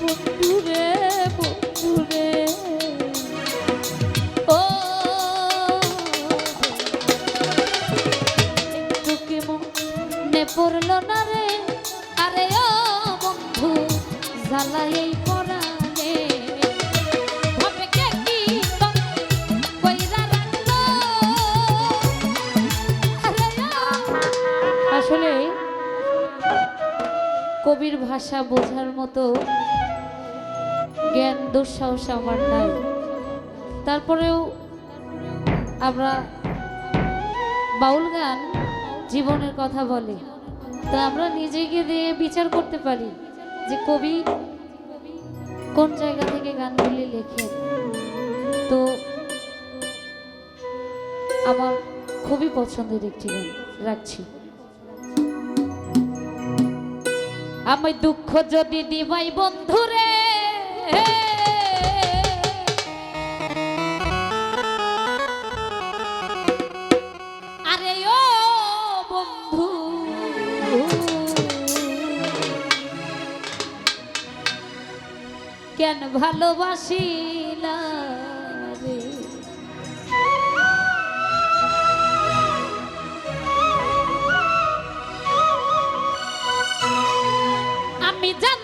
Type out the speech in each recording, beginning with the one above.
বন্ধুরে বন্ধুরে ও একটু কি মনে পড়ল না রে। আরে ও বন্ধু জ্বালাই আসলে কবির ভাষা বোঝার মতো জ্ঞান, দুঃসাহস আমার নাই। তারপরেও আমরা বাউল গান জীবনের কথা বলে। তো আমরা নিজেকে দিয়ে বিচার করতে পারি যে কবি কোন জায়গা থেকে গানগুলি লেখেন। তো আমার খুবই পছন্দের একটি গান, রাখছি। আমি দুঃখ যদি দিবাই বন্ধুরে আরে ও বন্ধু। কেন ভালোবাসিলা রে? আমি জানতাম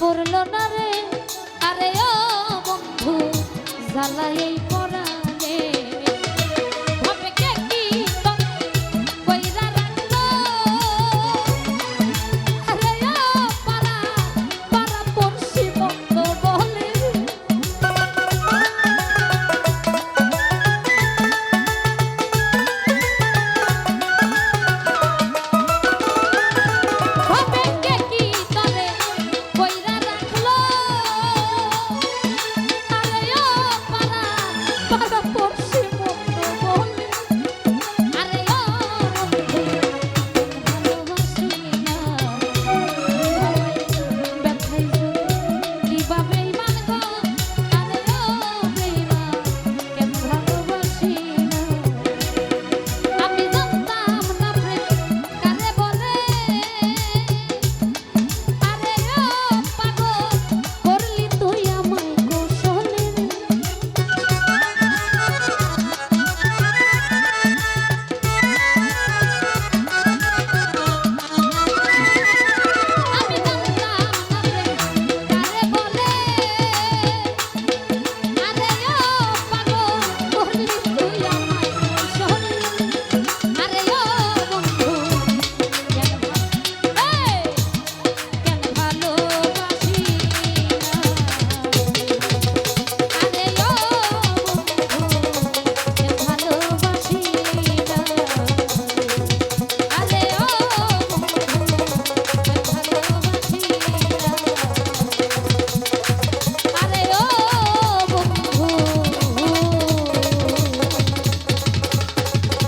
পড়ল না রে? আরে ও বন্ধু জ্বালাই